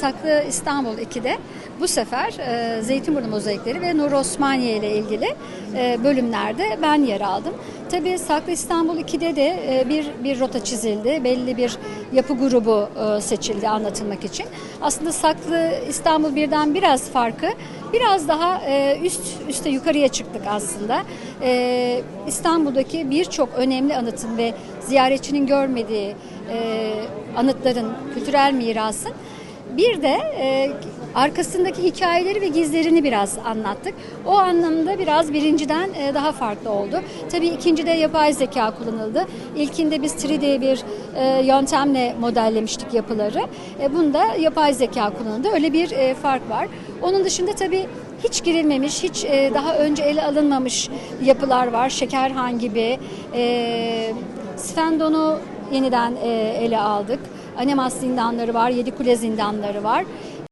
Saklı İstanbul 2'de bu sefer e, Zeytinburnu mozaikleri ve Nur Osmaniye ile ilgili e, bölümlerde ben yer aldım. Tabii Saklı İstanbul 2'de de e, bir bir rota çizildi. Belli bir yapı grubu e, seçildi anlatılmak için. Aslında Saklı İstanbul birden biraz farkı biraz daha e, üst üste yukarıya çıktık aslında. E, İstanbul'daki birçok önemli anıtın ve ziyaretçinin görmediği e, anıtların, kültürel mirasın bir de e, arkasındaki hikayeleri ve gizlerini biraz anlattık. O anlamda biraz birinciden e, daha farklı oldu. Tabii ikincide yapay zeka kullanıldı. İlkinde biz 3D bir e, yöntemle modellemiştik yapıları. E, bunda yapay zeka kullanıldı. Öyle bir e, fark var. Onun dışında tabii hiç girilmemiş, hiç e, daha önce ele alınmamış yapılar var. Şekerhan gibi, e, Sfendon'u yeniden e, ele aldık. Anemas zindanları var, Yedikule zindanları var.